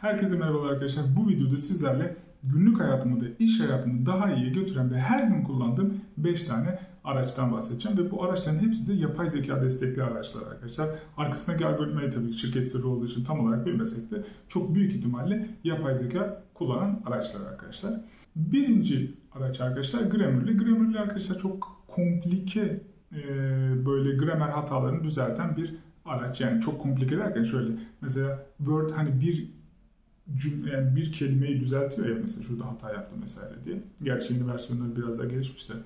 Herkese merhabalar arkadaşlar. Bu videoda sizlerle günlük hayatımı da iş hayatımı daha iyiye götüren ve her gün kullandığım 5 tane araçtan bahsedeceğim. Ve bu araçların hepsi de yapay zeka destekli araçlar arkadaşlar. Arkasındaki algoritmayı tabii şirket sırrı olduğu için tam olarak bilmesek de çok büyük ihtimalle yapay zeka kullanan araçlar arkadaşlar. Birinci araç arkadaşlar Grammarly. Grammarly arkadaşlar çok komplike böyle gramer hatalarını düzelten bir araç. Yani çok komplike derken şöyle mesela Word hani bir cümle yani bir kelimeyi düzeltiyor ya mesela şurada hata yaptım vesaire diye. Gerçi yeni versiyonları biraz daha gelişmişler.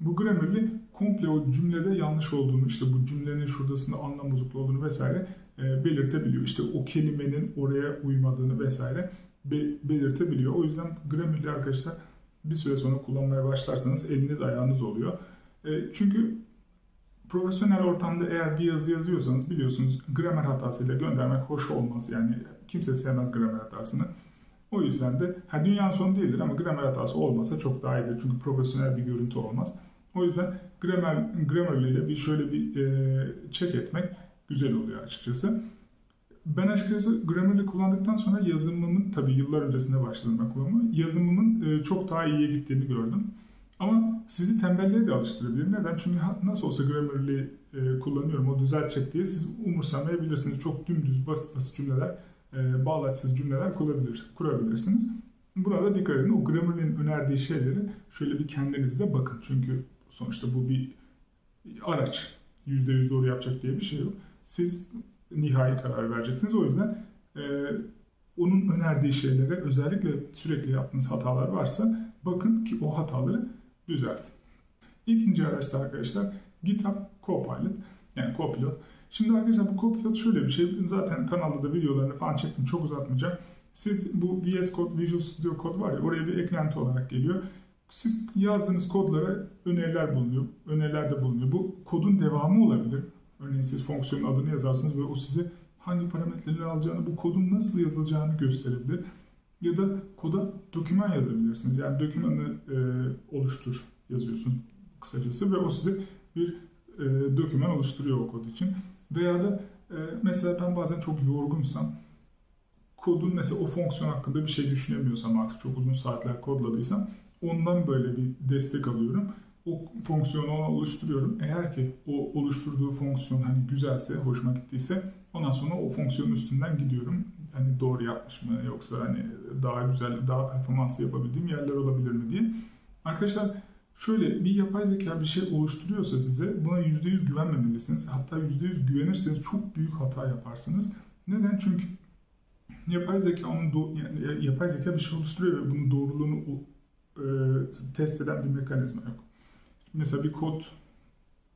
Bu Grammarly komple o cümlede yanlış olduğunu, işte bu cümlenin şuradasında anlam bozukluğu olduğunu vesaire e, belirtebiliyor. İşte o kelimenin oraya uymadığını vesaire be- belirtebiliyor. O yüzden Grammarly arkadaşlar bir süre sonra kullanmaya başlarsanız eliniz ayağınız oluyor. E, çünkü profesyonel ortamda eğer bir yazı yazıyorsanız biliyorsunuz gramer hatasıyla göndermek hoş olmaz. Yani kimse sevmez gramer hatasını. O yüzden de ha, dünyanın sonu değildir ama gramer hatası olmasa çok daha iyidir. Çünkü profesyonel bir görüntü olmaz. O yüzden gramer, Grammarly ile bir şöyle bir e, check etmek güzel oluyor açıkçası. Ben açıkçası Grammarly kullandıktan sonra yazımımın, tabii yıllar öncesinde başladım ben kullanmaya, yazımımın e, çok daha iyiye gittiğini gördüm. Ama sizi tembelliğe de alıştırabilir. Neden? Çünkü nasıl olsa Grammarly e, kullanıyorum, o düzeltecek diye siz umursamayabilirsiniz. Çok dümdüz, basit basit cümleler, e, bağlaçsız cümleler kurabilir, kurabilirsiniz. Buna da dikkat edin. O Grammarly'nin önerdiği şeyleri şöyle bir kendinizde bakın. Çünkü sonuçta bu bir araç. %100 doğru yapacak diye bir şey yok. Siz nihai karar vereceksiniz. O yüzden e, onun önerdiği şeylere özellikle sürekli yaptığınız hatalar varsa bakın ki o hataları düzeltin. İkinci araçta arkadaşlar GitHub Copilot yani Copilot. Şimdi arkadaşlar bu Copilot şöyle bir şey. Zaten kanalda da videolarını falan çektim. Çok uzatmayacağım. Siz bu VS Code, Visual Studio Code var ya oraya bir eklenti olarak geliyor. Siz yazdığınız kodlara öneriler bulunuyor. Önerilerde bulunuyor. Bu kodun devamı olabilir. Örneğin siz fonksiyonun adını yazarsınız ve o size hangi parametreleri alacağını, bu kodun nasıl yazılacağını gösterebilir. Ya da koda doküman yazabilirsiniz. Yani dokümanı e, oluştur yazıyorsunuz kısacası ve o size bir e, doküman oluşturuyor o kod için. Veya da e, mesela ben bazen çok yorgunsam kodun mesela o fonksiyon hakkında bir şey düşünemiyorsam artık çok uzun saatler kodladıysam ondan böyle bir destek alıyorum. O fonksiyonu ona oluşturuyorum. Eğer ki o oluşturduğu fonksiyon hani güzelse, hoşuma gittiyse ondan sonra o fonksiyonun üstünden gidiyorum. Hani doğru yapmış mı yoksa hani daha güzel, daha performanslı yapabildiğim yerler olabilir mi diye. Arkadaşlar şöyle bir yapay zeka bir şey oluşturuyorsa size buna %100 güvenmemelisiniz. Hatta %100 güvenirseniz çok büyük hata yaparsınız. Neden? Çünkü yapay zeka onun do- yani yapay zeka bir şey oluşturuyor ve bunun doğruluğunu e, test eden bir mekanizma yok. Mesela bir kod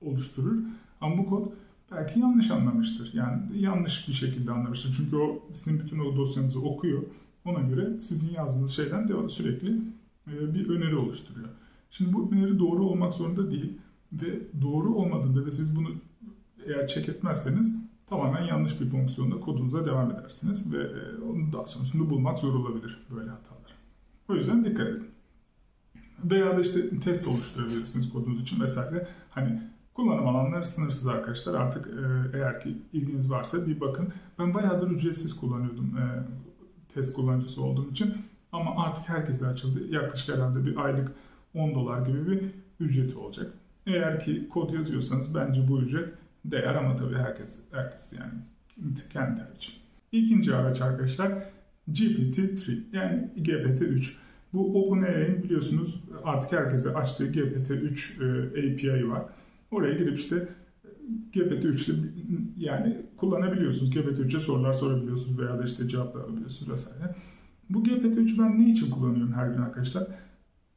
oluşturur ama bu kod belki yanlış anlamıştır. Yani yanlış bir şekilde anlamıştır. Çünkü o sizin bütün o dosyanızı okuyor. Ona göre sizin yazdığınız şeyden de sürekli e, bir öneri oluşturuyor. Şimdi bu öneri doğru olmak zorunda değil ve doğru olmadığında ve siz bunu eğer check etmezseniz tamamen yanlış bir fonksiyonda kodunuza devam edersiniz ve e, onu daha sonrasında bulmak zor olabilir böyle hatalar. O yüzden dikkat edin. Veya da işte test oluşturabilirsiniz kodunuz için vesaire. Hani kullanım alanları sınırsız arkadaşlar. Artık e, eğer ki ilginiz varsa bir bakın. Ben bayağıdır ücretsiz kullanıyordum e, test kullanıcısı olduğum için. Ama artık herkese açıldı. Yaklaşık herhalde bir aylık 10 dolar gibi bir ücreti olacak. Eğer ki kod yazıyorsanız bence bu ücret değer ama tabii herkes herkes yani kendi tercih. İkinci araç arkadaşlar GPT-3 yani GPT-3. Bu OpenAI'nin biliyorsunuz artık herkese açtığı GPT-3 e, API var. Oraya girip işte GPT-3 ile yani kullanabiliyorsunuz. GPT-3'e sorular sorabiliyorsunuz veya da işte cevaplar alabiliyorsunuz vesaire. Bu GPT-3'ü ben ne için kullanıyorum her gün arkadaşlar?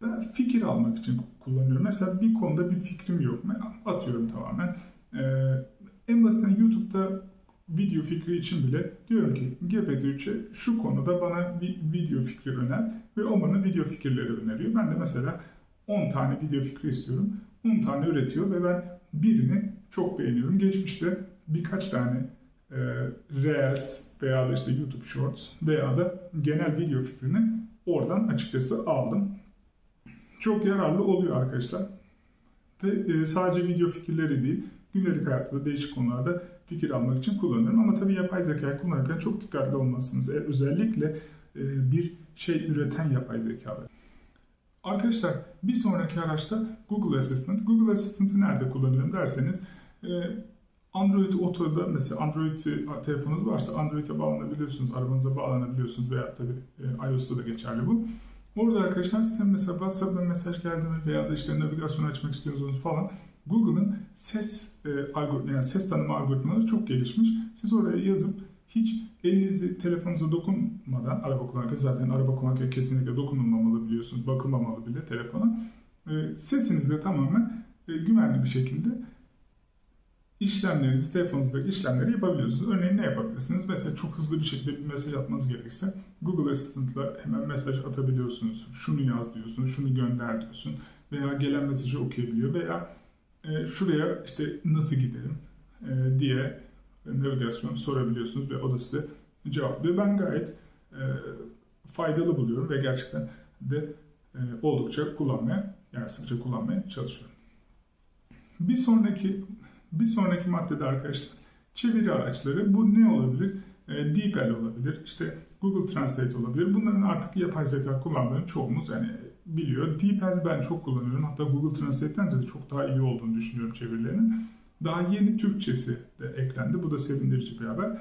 Ben fikir almak için kullanıyorum. Mesela bir konuda bir fikrim yok. Atıyorum tamamen. Ee, en basitinden YouTube'da video fikri için bile diyorum ki GPT-3'e şu konuda bana bir video fikri öner ve o bana video fikirleri öneriyor. Ben de mesela 10 tane video fikri istiyorum. 10 tane üretiyor ve ben birini çok beğeniyorum. Geçmişte birkaç tane e, Reels veya da işte YouTube Shorts veya da genel video fikrini oradan açıkçası aldım. Çok yararlı oluyor arkadaşlar. Ve e, sadece video fikirleri değil, gündelik hayatta da değişik konularda fikir almak için kullanıyorum. Ama tabii yapay zekayı kullanırken çok dikkatli olmalısınız. E, özellikle e, bir şey üreten yapay zekalar. Arkadaşlar bir sonraki araçta Google Assistant. Google Assistant'ı nerede kullanıyorum derseniz Android Auto'da mesela Android telefonunuz varsa Android'e bağlanabiliyorsunuz, arabanıza bağlanabiliyorsunuz veya tabii iOS'ta da geçerli bu. Orada arkadaşlar size mesela WhatsApp'tan mesaj geldi mi veya da işte navigasyon açmak istiyorsunuz falan Google'ın ses e, algoritma yani ses tanıma algoritmaları çok gelişmiş. Siz oraya yazıp hiç elinizi telefonunuza dokunmadan araba kullanırken zaten araba kullanırken kesinlikle dokunulmamalı biliyorsunuz. Bakılmamalı bile telefona. E, sesinizle tamamen e, güvenli bir şekilde işlemlerinizi, telefonunuzdaki işlemleri yapabiliyorsunuz. Örneğin ne yapabilirsiniz? Mesela çok hızlı bir şekilde bir mesaj atmanız gerekirse Google Assistant'la hemen mesaj atabiliyorsunuz. Şunu yaz diyorsun, şunu gönder diyorsun. Veya gelen mesajı okuyabiliyor veya e, şuraya işte nasıl giderim e, diye navigasyon sorabiliyorsunuz ve o da size cevaplıyor. Ben gayet e, faydalı buluyorum ve gerçekten de e, oldukça kullanmaya yani sıkça kullanmaya çalışıyorum. Bir sonraki bir sonraki maddede arkadaşlar çeviri araçları. Bu ne olabilir? E, DeepL olabilir. İşte Google Translate olabilir. Bunların artık yapay zeka kullandığını çoğumuz yani biliyor. DeepL ben çok kullanıyorum. Hatta Google Translate'ten de çok daha iyi olduğunu düşünüyorum çevirilerinin. Daha yeni Türkçesi de eklendi. Bu da sevindirici bir haber.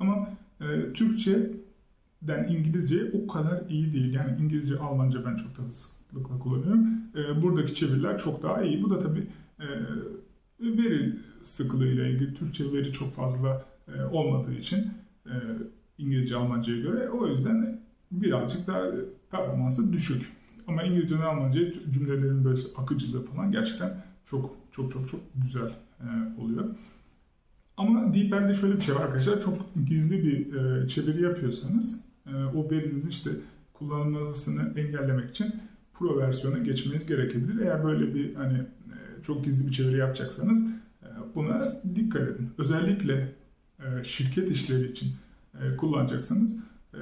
Ama e, Türkçe'den İngilizce o kadar iyi değil. Yani İngilizce, Almanca ben çok tabii sıklıkla kullanıyorum. E, buradaki çeviriler çok daha iyi. Bu da tabii e, veri sıklığıyla ilgili Türkçe veri çok fazla e, olmadığı için e, İngilizce, Almanca'ya göre o yüzden birazcık daha performansı düşük. Ama İngilizce ve Almanca cümlelerin böyle akıcılığı falan gerçekten çok çok çok çok güzel e, oluyor. Ama DeepL'de şöyle bir şey var arkadaşlar. Çok gizli bir e, çeviri yapıyorsanız e, o verinizin işte kullanılmasını engellemek için Pro versiyona geçmeniz gerekebilir. Eğer böyle bir hani e, çok gizli bir çeviri yapacaksanız e, buna dikkat edin. Özellikle şirket işleri için e, kullanacaksanız e,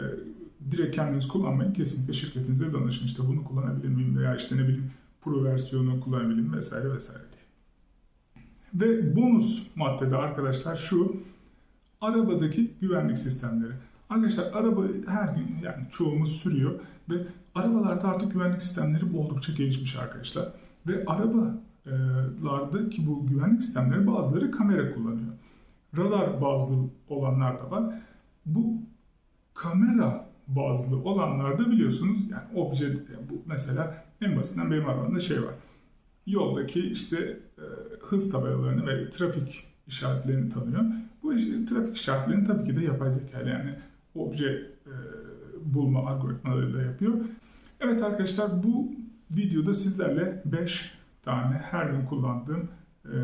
direkt kendiniz kullanmayın. Kesinlikle şirketinize danışın. İşte bunu kullanabilir miyim veya işte ne bileyim Pro versiyonu kullanabilir miyim vesaire vesaire diye. Ve bonus maddede arkadaşlar şu arabadaki güvenlik sistemleri. Arkadaşlar araba her gün yani çoğumuz sürüyor ve arabalarda artık güvenlik sistemleri oldukça gelişmiş arkadaşlar. Ve arabalardaki bu güvenlik sistemleri bazıları kamera kullanıyor. Radar bazlı olanlar da var. Bu kamera bazlı olanlarda biliyorsunuz yani obje bu mesela en basitinden benim arabamda şey var. Yoldaki işte e, hız tabelalarını ve trafik işaretlerini tanıyor. Bu işte, trafik işaretlerini tabii ki de yapay zeka yani obje e, bulma algoritmalarıyla yapıyor. Evet arkadaşlar bu videoda sizlerle 5 tane her gün kullandığım e,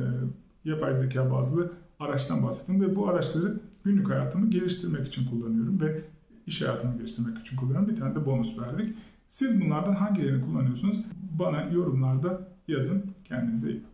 yapay zeka bazlı araçtan bahsettim ve bu araçları günlük hayatımı geliştirmek için kullanıyorum ve iş hayatımı geliştirmek için kullanıyorum. Bir tane de bonus verdik. Siz bunlardan hangilerini kullanıyorsunuz? Bana yorumlarda yazın. Kendinize iyi bakın.